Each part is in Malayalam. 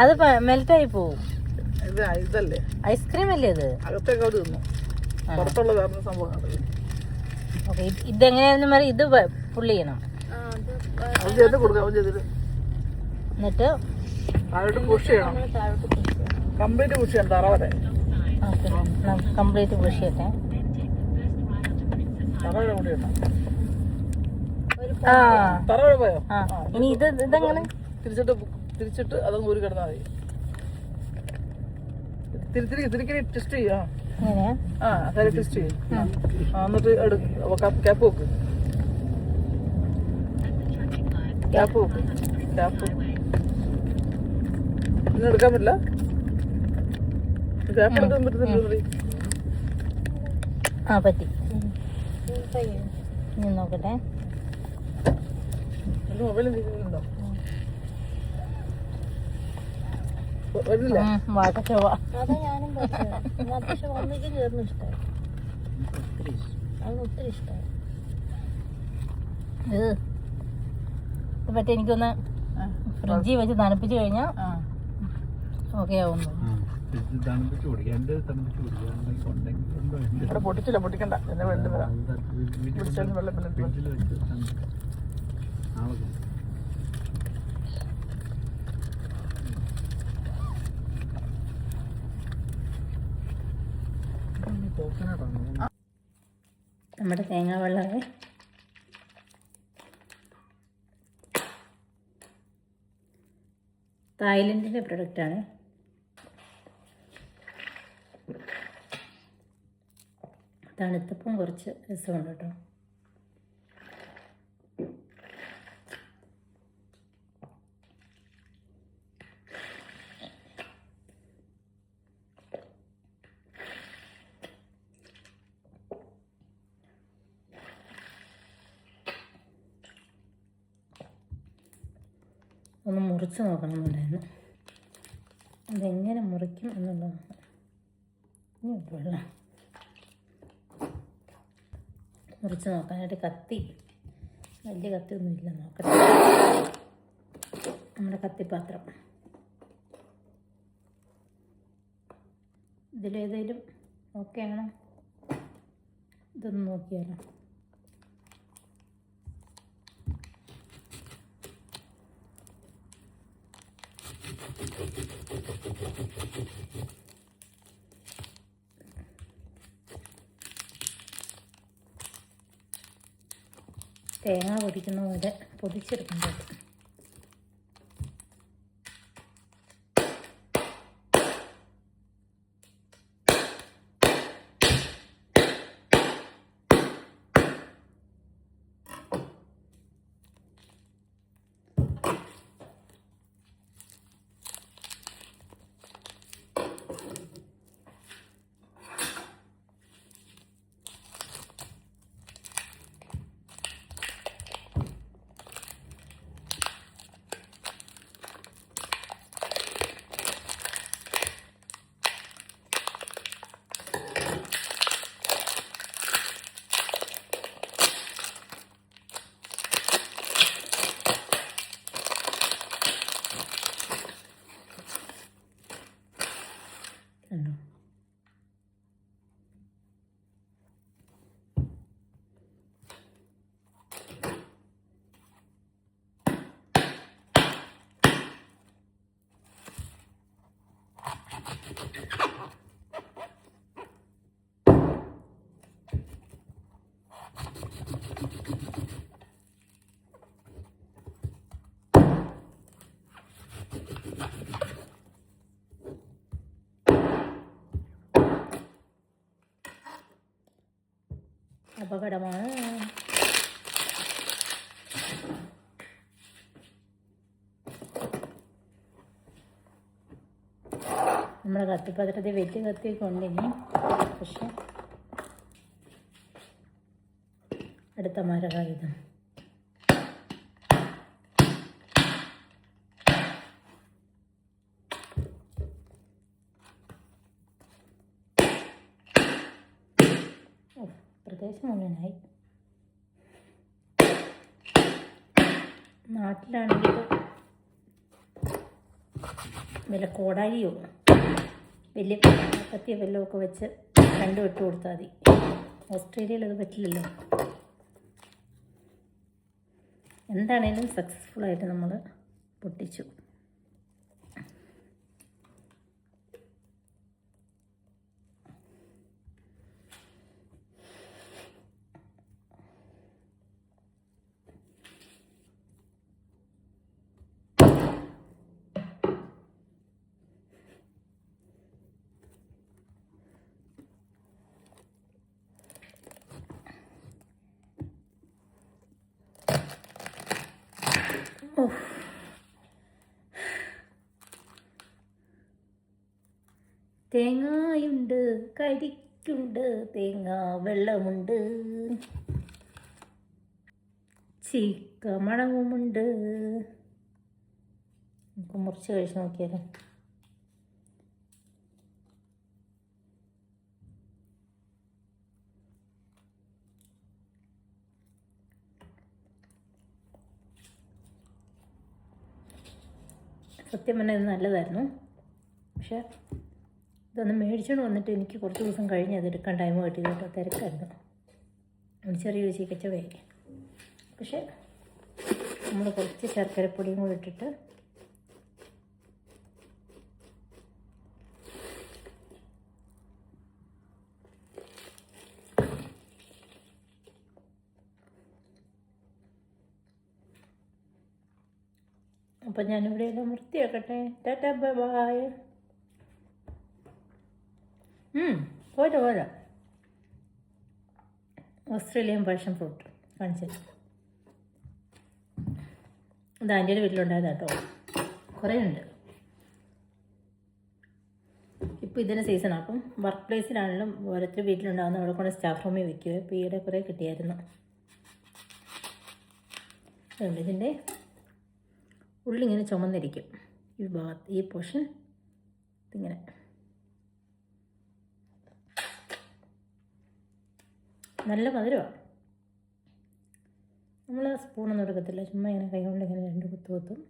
അത് മെൽറ്റായി പോവും. ഇത് ഇതല്ലേ? ഐസ്ക്രീം അല്ലേ ഇത്? അകത്തേക്ക് അവർ തിന്നു. പുറത്തുള്ള വേറെ സംഭവം. ഓക്കെ ഇതെങ്ങനെയായിരുന്നു മാറി ഇത് പുള്ളി ചെയ്യണം. എന്നിട്ട്? താഴോട്ട് പുഷ് ചെയ്യണം. കംപ്ലീറ്റ് പുഷ് ചെയ്യണം. തറ വരെ കംപ്ലീറ്റ് പുഷ് ചെയ്യട്ടെ. തറ വരെ കൂടി ഇടണം. ആ. തറ വരെ പോയോ ആ ഇനി ഇത് ഇതെങ്ങനെ? തിരിച്ചിട്ട് തിരിച്ചിട്ട് അതങ്ങ് ഊരി കിടന്നാൽ മതി. തിരിച്ചിരി തിരിക്കണി ടെസ്റ്റ് ചെയ്യാം ആ. സൈഡ് ടെസ്റ്റ് ചെയ്യും. എന്നിട്ട് എടുക്ക് ക്യാപ്പ് വെക്ക്. ക്യാപ്പ് വെക്ക് ക്യാപ്പ് ഇന്ന് എടുക്കാൻ പറ്റില്ല? ക്യാപ്പ് എടുക്കാൻ പറ്റുന്നില്ല ആ പറ്റി. നോക്കട്ടെ. മറ്റേ എനിക്കൊന്ന് ഫ്രിഡ്ജിൽ വെച്ച് തണുപ്പിച്ച് കഴിഞ്ഞാ ഓക്കെ ഇവിടെ പൊട്ടിച്ചില്ല പൊട്ടിക്കണ്ട. എന്നെ വെള്ളം വെള്ളം വെള്ളം ഫ്രിഡ്ജിൽ വെച്ച് തണുപ്പ് നാളെ നമ്മുടെ തേങ്ങാ വെള്ളമേ. തായ്ലൻഡിന്റെ പ്രൊഡക്റ്റാണ്. തണുത്തപ്പം കുറച്ച് രസമുണ്ട് കേട്ടോ. ഒന്ന് മുറിച്ച് നോക്കണമെന്നുണ്ടായിരുന്നു. അതെങ്ങനെ മുറിക്കും എന്നുള്ളതാണ് ഇനി വെള്ളം. മുറിച്ച് നോക്കാനായിട്ട് കത്തി. വലിയ കത്തി ഇല്ല നോക്കട്ടെ. നമ്മുടെ കത്തിപ്പാത്രം. ഇതിലേതേലും ഓക്കെ ആണോ ഇതൊന്ന് നോക്കിയാലോ? തേങ്ങ പൊതിക്കുന്ന പോലെ പൊതിച്ചെടുക്കേണ്ടത് കണ്ടോ അപകടമാണ്. നമ്മുടെ കത്തിപ്പതിട്ടത് വെറ്റി കത്തി ഉണ്ടിനി പക്ഷെ അടുത്ത മരകായുധം പ്രദേശം മുഴുവനായി. നാട്ടിലാണെങ്കിൽ വല്ല കോടാലിയോ വലിയ കത്തിയ വെല്ലമൊക്കെ വെച്ച് രണ്ടും ഇട്ട് കൊടുത്താൽ മതി. ഓസ്ട്രേലിയയിൽ അത് പറ്റില്ലല്ലോ. എന്താണേലും സക്സസ്ഫുൾ ആയിട്ട് നമ്മൾ പൊട്ടിച്ചു. തേങ്ങായുണ്ട് കരിക്കുണ്ട് തേങ്ങ വെള്ളമുണ്ട്. ചീക്ക മണവുമുണ്ട് നമുക്ക് മുറിച്ച് കഴിച്ച് നോക്കിയാലോ? സത്യം പറഞ്ഞാൽ ഇത് നല്ലതായിരുന്നു. പക്ഷേ ഇതൊന്ന് മേടിച്ചുകൊണ്ട് വന്നിട്ട് എനിക്ക് കുറച്ച് ദിവസം കഴിഞ്ഞ് അത് എടുക്കാൻ ടൈം കിട്ടി. കേട്ടോ തിരക്കായിരുന്നു. ഒരു ചെറിയൊരു ചീക്കച്ചവയായി പക്ഷേ നമ്മൾ കുറച്ച് ശർക്കരപ്പൊടിയും കൂടി ഇട്ടിട്ട് അപ്പം ഞാനിവിടെ എല്ലാം വൃത്തിയാക്കട്ടെ. ടാറ്റാ ബൈ ബായ് പോരാ പോരാ. ഓസ്ട്രേലിയൻ പാഷൻ ഫ്രൂട്ട് കാണിച്ചു ഇത് ആന്റിയുടെ വീട്ടിലുണ്ടായതാട്ടോ കുറേ ഉണ്ട്. ഇപ്പോൾ ഇതിന്റെ സീസണാണ് അപ്പം വർക്ക് പ്ലേസിലാണെങ്കിലും ഓരോരുത്തർ വീട്ടിലുണ്ടാകുന്ന അവിടെ കൊണ്ട് സ്റ്റാഫ് റൂമിൽ വെക്കുക. ഇപ്പോൾ ഈയിടെ കുറേ കിട്ടിയായിരുന്നു. അതുകൊണ്ട് ഇതിന്റെ ഉള്ളി ഇങ്ങനെ ചുമന്നിരിക്കും. ഈ ഭാഗത്ത് ഈ പോർഷൻ ഇതിങ്ങനെ. നല്ല മധുരമാണ്. നമ്മൾ സ്പൂണൊന്നും എടുക്കത്തില്ല. ചുമ്മാ ഇങ്ങനെ കൈ കൊണ്ട് ഇങ്ങനെ രണ്ട് കുത്തു കുത്തും.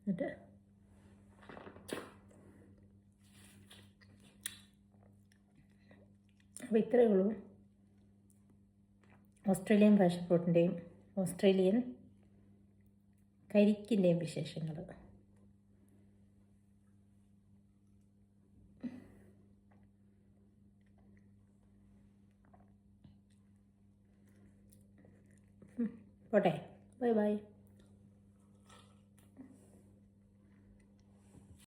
എന്നിട്ട് അപ്പോൾ ഇത്രയേ ഉള്ളൂ. ഓസ്ട്രേലിയൻ പാഷൻ ഫ്രൂട്ടിന്റെയും ഓസ്ട്രേലിയൻ കരിക്കിന്റെയും വിശേഷങ്ങൾ. പോട്ടെ. Bye bye.